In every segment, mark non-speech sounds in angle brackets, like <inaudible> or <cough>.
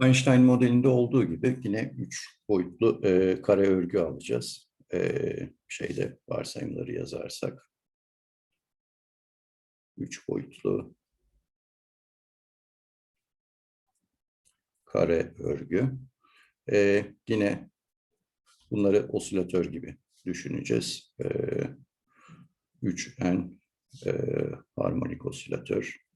Einstein modelinde olduğu gibi yine üç boyutlu e, kare örgü alacağız. E, şeyde varsayımları yazarsak. Üç boyutlu kare örgü. E, yine bunları osilatör gibi düşüneceğiz. E, 3N e, harmonik osilatör.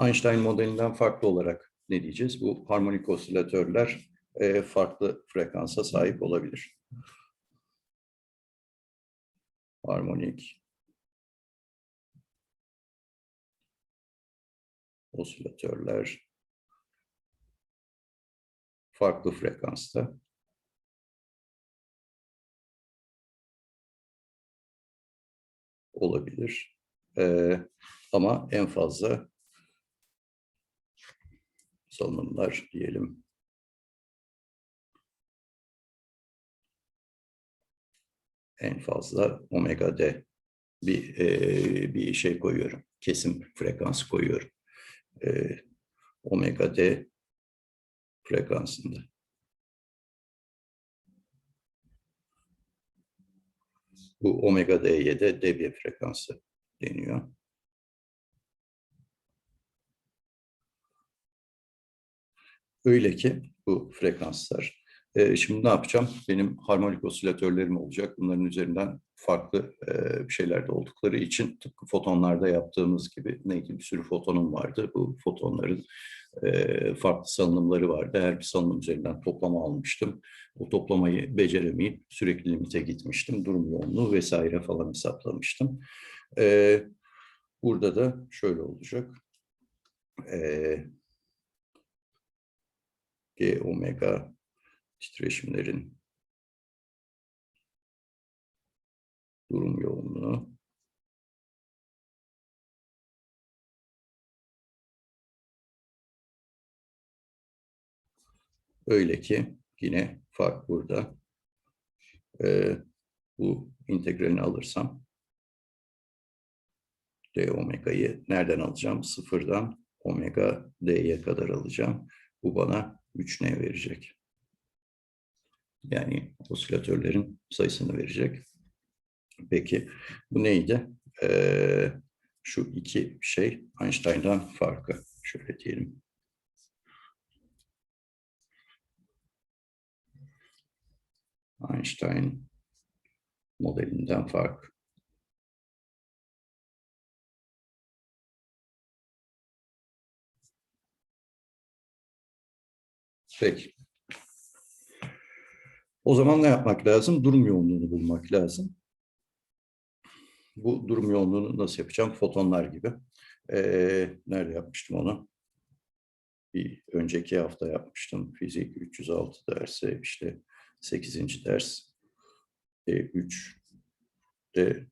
Einstein modelinden farklı olarak ne diyeceğiz? Bu harmonik osilatörler e, farklı frekansa sahip olabilir. Harmonik osilatörler farklı frekansta. olabilir. Ee, ama en fazla salınımlar diyelim. En fazla omega d bir e, bir şey koyuyorum. Kesim frekansı koyuyorum. E, omega d frekansında. Bu omega d'ye de Debye frekansı deniyor. Öyle ki bu frekanslar. E, şimdi ne yapacağım? Benim harmonik osilatörlerim olacak. Bunların üzerinden farklı e, şeyler de oldukları için tıpkı fotonlarda yaptığımız gibi neydi bir sürü fotonum vardı. Bu fotonların e, farklı salınımları vardı. Her bir salınım üzerinden toplama almıştım. O toplamayı beceremeyip sürekli limite gitmiştim. Durum yoğunluğu vesaire falan hesaplamıştım. E, burada da şöyle olacak. E, G omega titreşimlerin durum yoğunluğu öyle ki yine fark burada ee, bu integralini alırsam d omega'yı nereden alacağım? Sıfırdan omega d'ye kadar alacağım. Bu bana 3n verecek. Yani osilatörlerin sayısını verecek. Peki bu neydi? Ee, şu iki şey Einstein'dan farkı. Şöyle diyelim. Einstein modelinden fark. Peki. O zaman ne yapmak lazım? Durum yoğunluğunu bulmak lazım. Bu durum yoğunluğunu nasıl yapacağım? Fotonlar gibi. Ee, nerede yapmıştım onu? Bir önceki hafta yapmıştım. Fizik 306 dersi, işte 8. ders. E, 3 de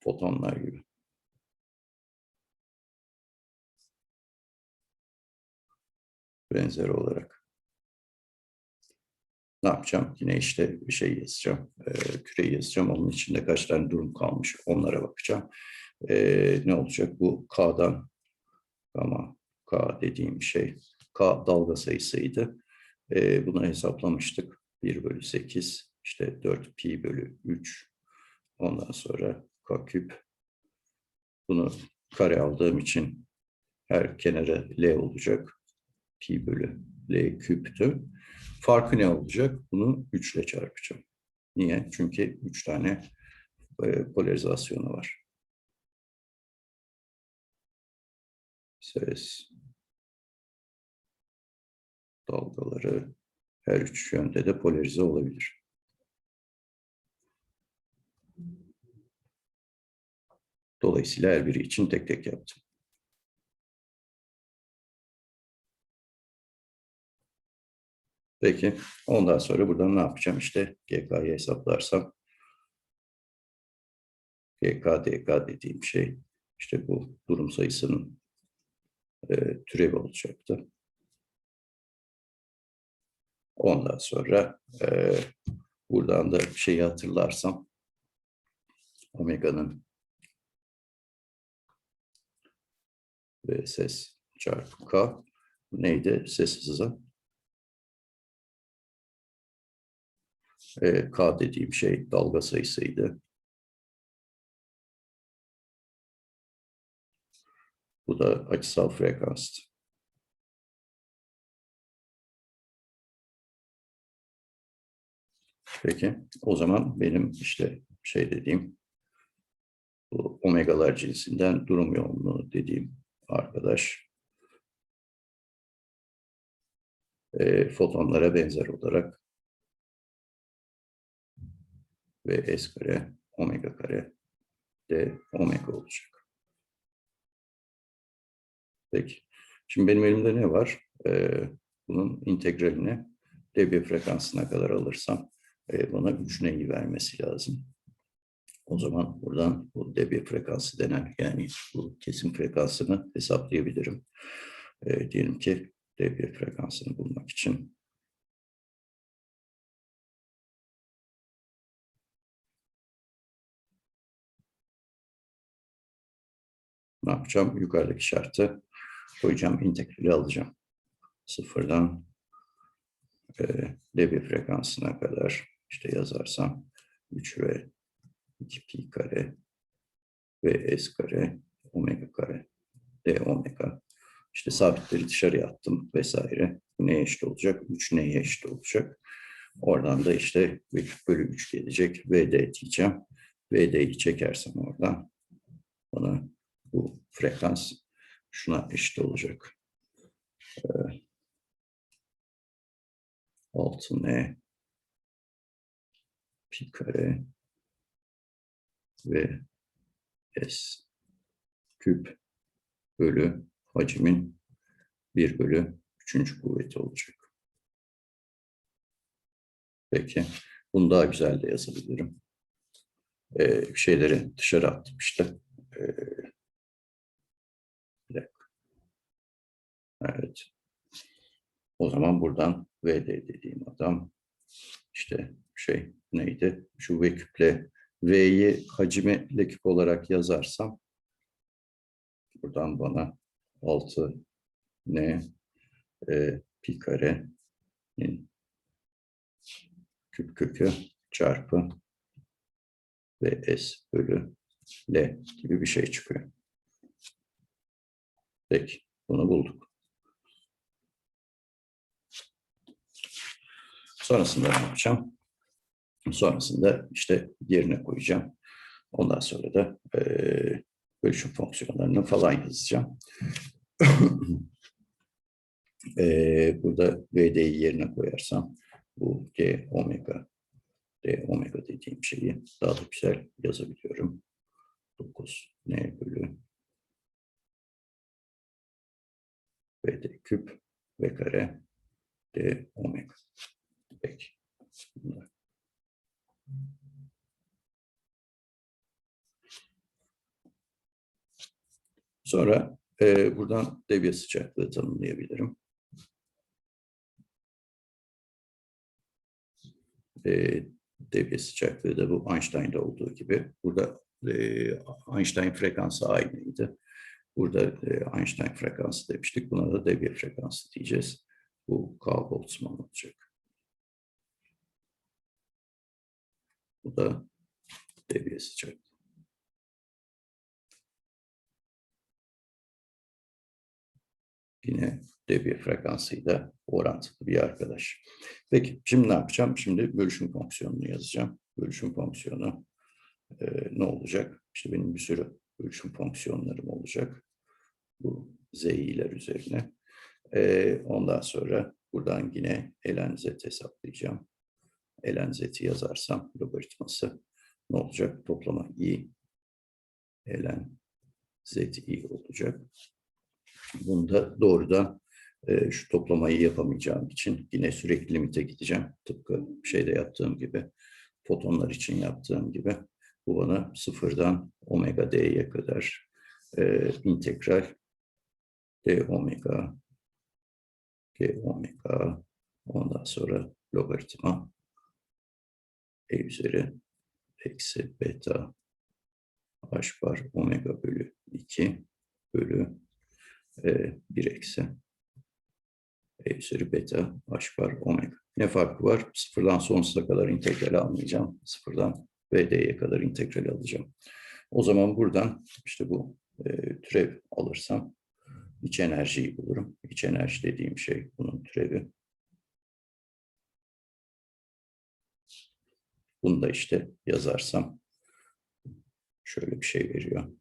fotonlar gibi. Benzer olarak. Ne yapacağım? Yine işte bir şey yazacağım. E, küreyi yazacağım. Onun içinde kaç tane durum kalmış onlara bakacağım. E, ne olacak? Bu K'dan ama K dediğim şey K dalga sayısıydı. E, bunu hesaplamıştık. 1 bölü 8 işte 4 pi bölü 3 ondan sonra K küp bunu kare aldığım için her kenara L olacak. Pi bölü L küptü. Farkı ne olacak? Bunu 3 ile çarpacağım. Niye? Çünkü 3 tane e, polarizasyonu var. Ses dalgaları her üç yönde de polarize olabilir. Dolayısıyla her biri için tek tek yaptım. Peki, ondan sonra buradan ne yapacağım? İşte GK'yı hesaplarsam GK, DK dediğim şey işte bu durum sayısının e, türevi olacaktı. Ondan sonra e, buradan da şeyi hatırlarsam omega'nın ve ses çarpı K. Neydi? Ses hızı. E, K dediğim şey dalga sayısıydı. Bu da açısal frekanstı. Peki, o zaman benim işte şey dediğim, bu omegalar cinsinden durum yoğunluğu dediğim arkadaş, e, fotonlara benzer olarak ve S kare, omega kare de omega olacak. Peki, şimdi benim elimde ne var? E, bunun integralini dB frekansına kadar alırsam e, bana 3 neyi vermesi lazım. O zaman buradan bu dB frekansı denen yani bu kesim frekansını hesaplayabilirim. E, diyelim ki dB frekansını bulmak için ne yapacağım? Yukarıdaki şartı koyacağım, integrali alacağım. Sıfırdan e, dB frekansına kadar işte yazarsam 3 ve 2 pi kare ve s kare omega kare d omega. İşte sabitleri dışarıya attım vesaire. Bu neye eşit olacak? 3 neye eşit olacak? Oradan da işte bölü 3 gelecek. Vd diyeceğim. Vd'yi çekersem oradan bana frekans şuna eşit olacak. Ee, 6n pi kare ve s küp bölü hacmin 1 bölü 3. kuvveti olacak. Peki. Bunu daha güzel de yazabilirim. Ee, şeyleri dışarı attım işte. Ee, bir dakika. Evet. O zaman buradan VD dediğim adam işte şey neydi? Şu V küple V'yi hacmi leküp olarak yazarsam buradan bana 6 N e, pi kare'nin küp kökü çarpı ve S bölü L gibi bir şey çıkıyor. Peki, bunu bulduk. Sonrasında ne yapacağım? Sonrasında işte yerine koyacağım. Ondan sonra da e, bölüşüm fonksiyonlarını falan yazacağım. <coughs> e, burada VD'yi yerine koyarsam bu D omega D omega dediğim şeyi daha da güzel yazabiliyorum. 9 N bölü VD küp V kare D omega. Peki. Sonra e, buradan devye sıcaklığı tanımlayabilirim. E, devye sıcaklığı da bu Einstein'da olduğu gibi. Burada e, Einstein frekansı aynıydı. Burada e, Einstein frekansı demiştik. Buna da devye frekansı diyeceğiz. Bu K Boltzmann olacak. Bu da devye sıcaklığı. Yine devye frekansıyla orantılı bir arkadaş. Peki şimdi ne yapacağım? Şimdi bölüşüm fonksiyonunu yazacağım. Bölüşüm fonksiyonu e, ne olacak? İşte benim bir sürü bölüşüm fonksiyonlarım olacak. Bu z'ler üzerine. E, ondan sonra buradan yine ln z hesaplayacağım. Ln z'i yazarsam logaritması ne olacak? Toplama i ln zi olacak. Bunda doğrudan e, şu toplamayı yapamayacağım için yine sürekli limite gideceğim. Tıpkı şeyde yaptığım gibi, fotonlar için yaptığım gibi. Bu bana sıfırdan omega d'ye kadar e, integral d omega d omega ondan sonra logaritma e üzeri eksi beta h bar omega bölü 2 bölü e, 1 eksi e üzeri beta h bar omega. Ne farkı var? Sıfırdan sonsuza kadar integral almayacağım. Sıfırdan vd'ye kadar integral alacağım. O zaman buradan işte bu e, türev alırsam iç enerjiyi bulurum. İç enerji dediğim şey bunun türevi. Bunu da işte yazarsam şöyle bir şey veriyor.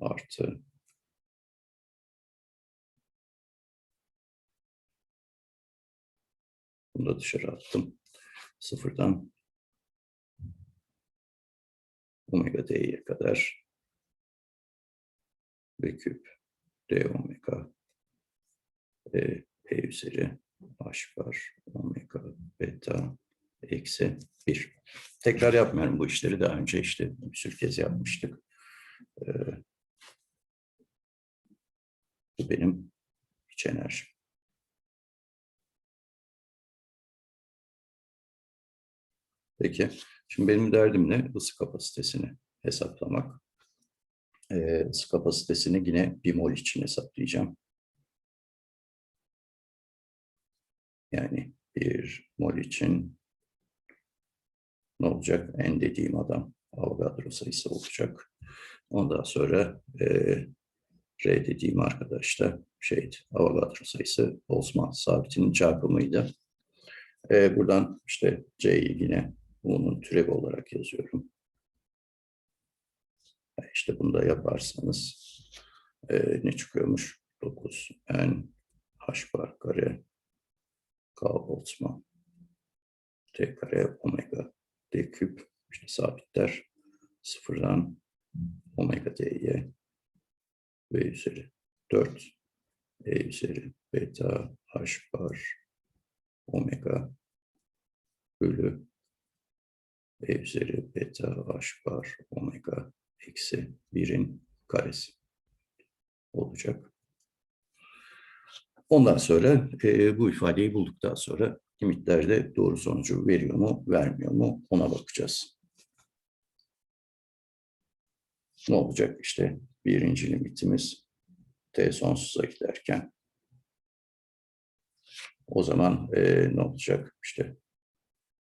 Artı Bunu da dışarı attım. Sıfırdan omega d'ye kadar ve küp d omega e, e üzeri h bar omega beta eksi 1. Tekrar yapmıyorum bu işleri. Daha önce işte bir sürü kez yapmıştık. Ee, bu benim iç enerjim. Peki, şimdi benim derdim ne? Isı kapasitesini hesaplamak. Ee, ısı kapasitesini yine bir mol için hesaplayacağım. Yani bir mol için ne olacak? N dediğim adam Avogadro sayısı olacak. Ondan sonra e, R dediğim arkadaş da şeydi, Avogadro sayısı Boltzmann sabitinin çarpımıydı. E, buradan işte C'yi yine bunun türevi olarak yazıyorum. İşte bunu da yaparsanız e, ne çıkıyormuş? 9 n h bar kare k Boltzmann t kare omega d küp işte sabitler sıfırdan omega d'ye v üzeri 4 e üzeri beta h bar omega bölü e üzeri beta h bar omega eksi 1'in karesi olacak. Ondan sonra e, bu ifadeyi bulduktan sonra limitlerde doğru sonucu veriyor mu, vermiyor mu ona bakacağız. Ne olacak? İşte birinci limitimiz t sonsuza giderken o zaman e, ne olacak? İşte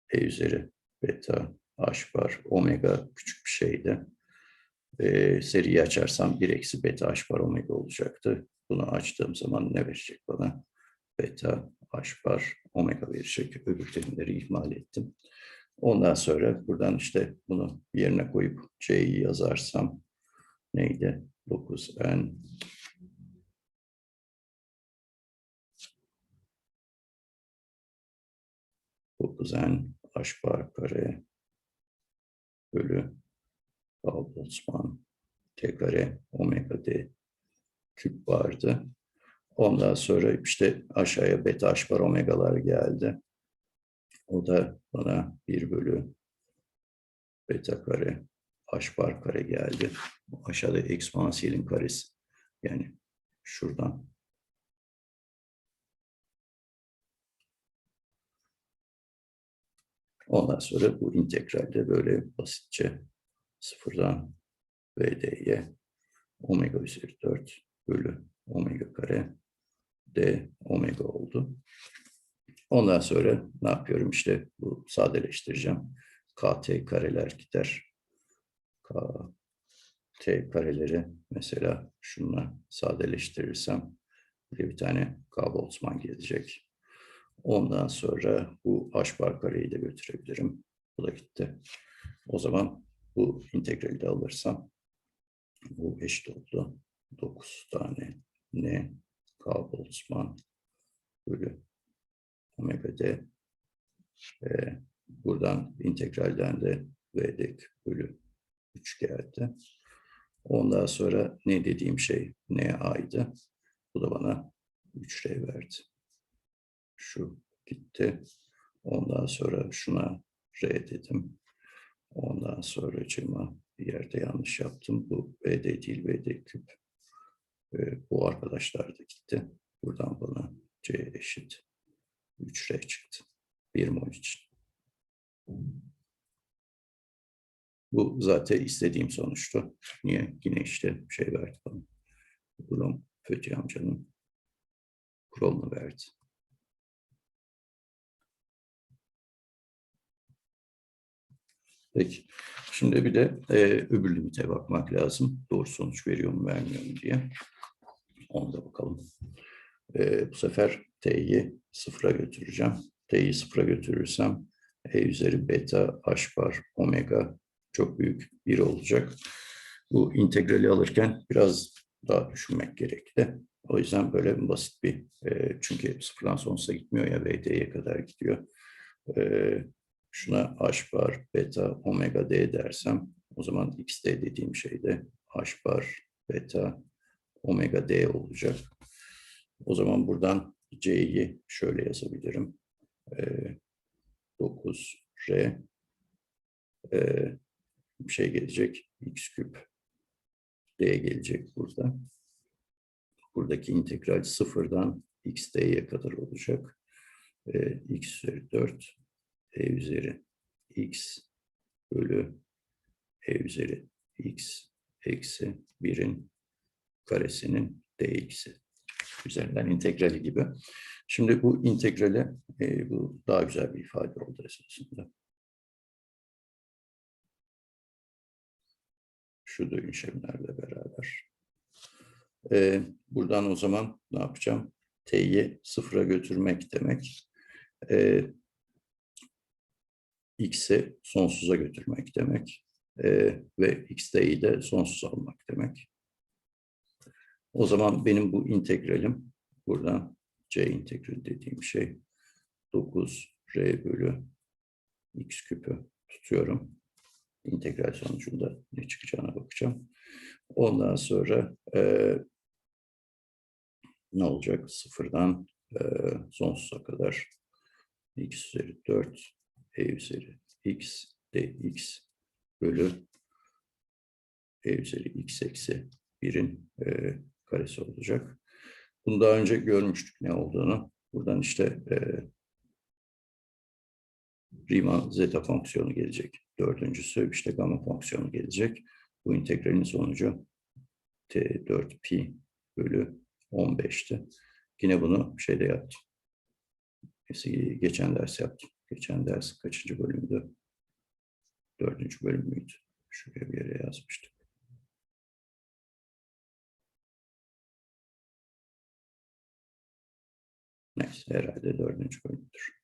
e üzeri beta h bar omega küçük bir şeydi. E, seriyi açarsam 1 eksi beta h bar omega olacaktı. Bunu açtığım zaman ne verecek bana? Beta h bar omega verecek. Öbür terimleri ihmal ettim. Ondan sonra buradan işte bunu yerine koyup c'yi yazarsam neydi? 9n Dokuz n h bar kare bölü Boltzmann t omega d küp vardı. Ondan sonra işte aşağıya beta h bar omegalar geldi. O da bana 1 bölü beta kare h bar kare geldi. Aşağıda eksponansiyelin karesi. Yani şuradan. Ondan sonra bu integralde böyle basitçe sıfırdan vd'ye omega üzeri 4 bölü omega kare d omega oldu. Ondan sonra ne yapıyorum? İşte bu sadeleştireceğim. kt kareler gider. kt kareleri mesela şunla sadeleştirirsem bir tane k Boltzmann gelecek. Ondan sonra bu h bar kareyi de götürebilirim. Bu da gitti. O zaman bu integrali de alırsam bu eşit oldu. 9 tane n k Boltzmann bölü omega d e, buradan integralden de v dek bölü 3 geldi. Ondan sonra ne dediğim şey n a'ydı. Bu da bana 3r verdi. Şu gitti. Ondan sonra şuna r dedim. Ondan sonra cıma bir yerde yanlış yaptım. Bu BD değil BD küp. Ee, bu arkadaşlar da gitti. Buradan bana C eşit 3R çıktı. Bir mol için. Bu zaten istediğim sonuçtu. Niye? Yine işte şey verdi bana. Grom Föti amcanın kuralını verdi. Peki. Şimdi bir de e, öbür limite bakmak lazım. Doğru sonuç veriyor mu vermiyor mu diye. Onu da bakalım. E, bu sefer t'yi sıfıra götüreceğim. T'yi sıfıra götürürsem e üzeri beta h bar omega çok büyük 1 olacak. Bu integrali alırken biraz daha düşünmek gerekli. O yüzden böyle basit bir, e, çünkü sıfırdan sonsuza gitmiyor ya VD'ye kadar gidiyor. E, şuna h bar beta omega d dersem o zaman xd dediğim şey de h bar beta omega d olacak. O zaman buradan c'yi şöyle yazabilirim. E, 9 r e, bir şey gelecek x küp d gelecek burada. Buradaki integral sıfırdan x d'ye kadar olacak. E, x üzeri 4 e üzeri x bölü e üzeri x eksi 1'in karesinin dx'i üzerinden integrali gibi. Şimdi bu integrali e, bu daha güzel bir ifade oldu esasında. Şu dönüşümlerle beraber. E, buradan o zaman ne yapacağım? T'yi sıfıra götürmek demek. E, x'i sonsuza götürmek demek. E, ve x'teyi de sonsuz almak demek. O zaman benim bu integralim buradan c integral dediğim şey 9 r bölü x küpü tutuyorum. İntegral sonucunda ne çıkacağına bakacağım. Ondan sonra e, ne olacak? Sıfırdan e, sonsuza kadar x üzeri 4 e üzeri x dx bölü e üzeri x eksi 1'in e, karesi olacak. Bunu daha önce görmüştük ne olduğunu. Buradan işte e, Riemann zeta fonksiyonu gelecek. Dördüncüsü işte gamma fonksiyonu gelecek. Bu integralin sonucu t4 pi bölü 15'ti. Yine bunu şeyde yaptım. Geçen ders yaptım. Geçen ders kaçıncı bölümdü? Dördüncü bölüm müydü? Şuraya bir yere yazmıştık. Neyse herhalde dördüncü bölümdür.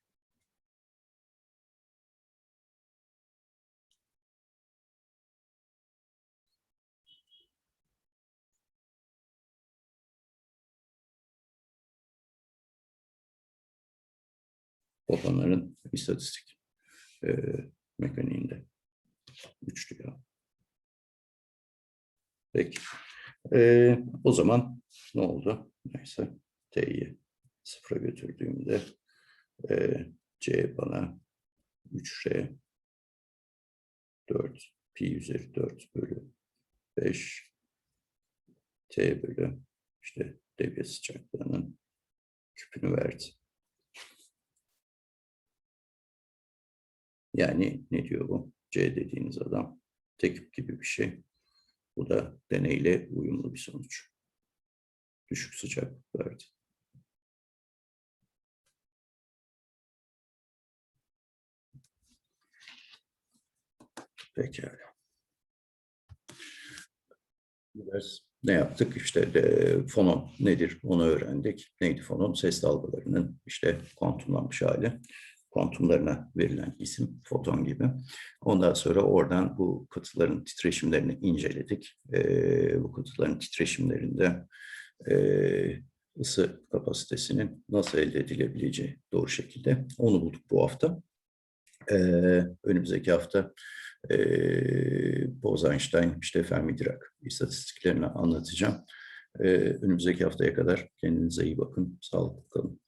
Fotonların istatistik e, mekaniğinde üçlü ya. Peki. E, o zaman ne oldu? Neyse T'yi sıfıra götürdüğümde e, C bana 3R 4 pi üzeri 4 bölü 5 T bölü işte devre sıcaklığının küpünü verdi. Yani ne diyor bu? C dediğiniz adam tek gibi bir şey. Bu da deneyle uyumlu bir sonuç. Düşük sıcaklık verdi. Pekala. Biraz ne yaptık? İşte de, fonon nedir onu öğrendik. Neydi fonon? Ses dalgalarının işte kuantumlanmış hali. Kuantumlarına verilen isim foton gibi. Ondan sonra oradan bu kutuların titreşimlerini inceledik. Ee, bu kutuların titreşimlerinde e, ısı kapasitesinin nasıl elde edilebileceği doğru şekilde onu bulduk bu hafta. Ee, önümüzdeki hafta e, Bose-Einstein, işte Fermi-Dirac istatistiklerini anlatacağım. Ee, önümüzdeki haftaya kadar kendinize iyi bakın, sağlıklı kalın.